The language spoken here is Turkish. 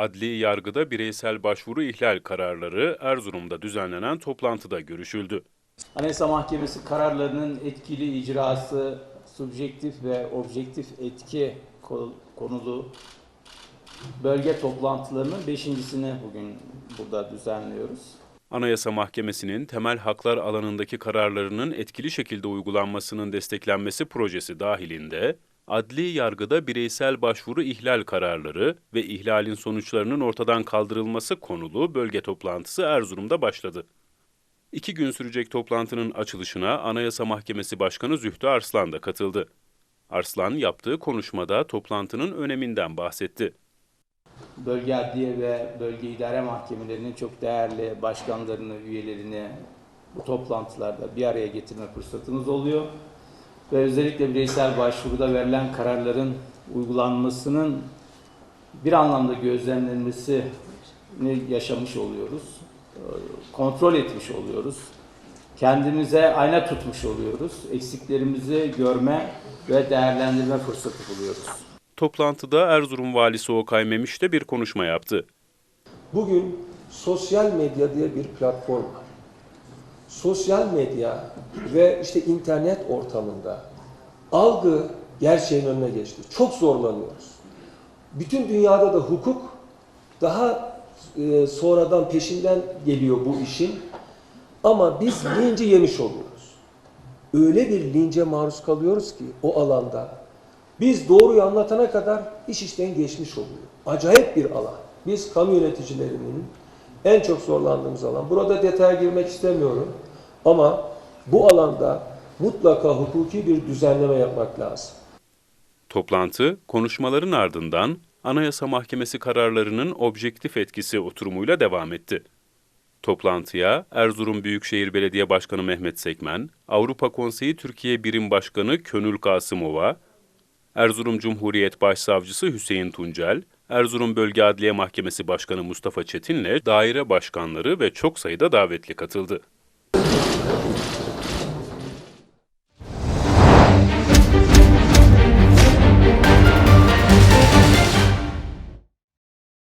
Adli yargıda bireysel başvuru ihlal kararları Erzurum'da düzenlenen toplantıda görüşüldü. Anayasa Mahkemesi kararlarının etkili icrası, subjektif ve objektif etki ko- konulu bölge toplantılarının beşincisini bugün burada düzenliyoruz. Anayasa Mahkemesi'nin temel haklar alanındaki kararlarının etkili şekilde uygulanmasının desteklenmesi projesi dahilinde adli yargıda bireysel başvuru ihlal kararları ve ihlalin sonuçlarının ortadan kaldırılması konulu bölge toplantısı Erzurum'da başladı. İki gün sürecek toplantının açılışına Anayasa Mahkemesi Başkanı Zühtü Arslan da katıldı. Arslan yaptığı konuşmada toplantının öneminden bahsetti. Bölge Adliye ve Bölge İdare Mahkemelerinin çok değerli başkanlarını, üyelerini bu toplantılarda bir araya getirme fırsatımız oluyor. Ve özellikle bireysel başvuruda verilen kararların uygulanmasının bir anlamda gözlemlenmesini yaşamış oluyoruz. Kontrol etmiş oluyoruz. Kendimize ayna tutmuş oluyoruz. Eksiklerimizi görme ve değerlendirme fırsatı buluyoruz. Toplantıda Erzurum Valisi Okay Memiş de bir konuşma yaptı. Bugün sosyal medya diye bir platform var. Sosyal medya ve işte internet ortamında algı gerçeğin önüne geçti. Çok zorlanıyoruz. Bütün dünyada da hukuk daha e, sonradan peşinden geliyor bu işin. Ama biz linci yemiş oluyoruz. Öyle bir lince maruz kalıyoruz ki o alanda biz doğruyu anlatana kadar iş işten geçmiş oluyor. Acayip bir alan. Biz kamu yöneticilerinin en çok zorlandığımız alan. Burada detaya girmek istemiyorum. Ama bu alanda mutlaka hukuki bir düzenleme yapmak lazım. Toplantı, konuşmaların ardından Anayasa Mahkemesi kararlarının objektif etkisi oturumuyla devam etti. Toplantıya Erzurum Büyükşehir Belediye Başkanı Mehmet Sekmen, Avrupa Konseyi Türkiye Birim Başkanı Könül Kasımova, Erzurum Cumhuriyet Başsavcısı Hüseyin Tuncel, Erzurum Bölge Adliye Mahkemesi Başkanı Mustafa Çetin'le daire başkanları ve çok sayıda davetli katıldı.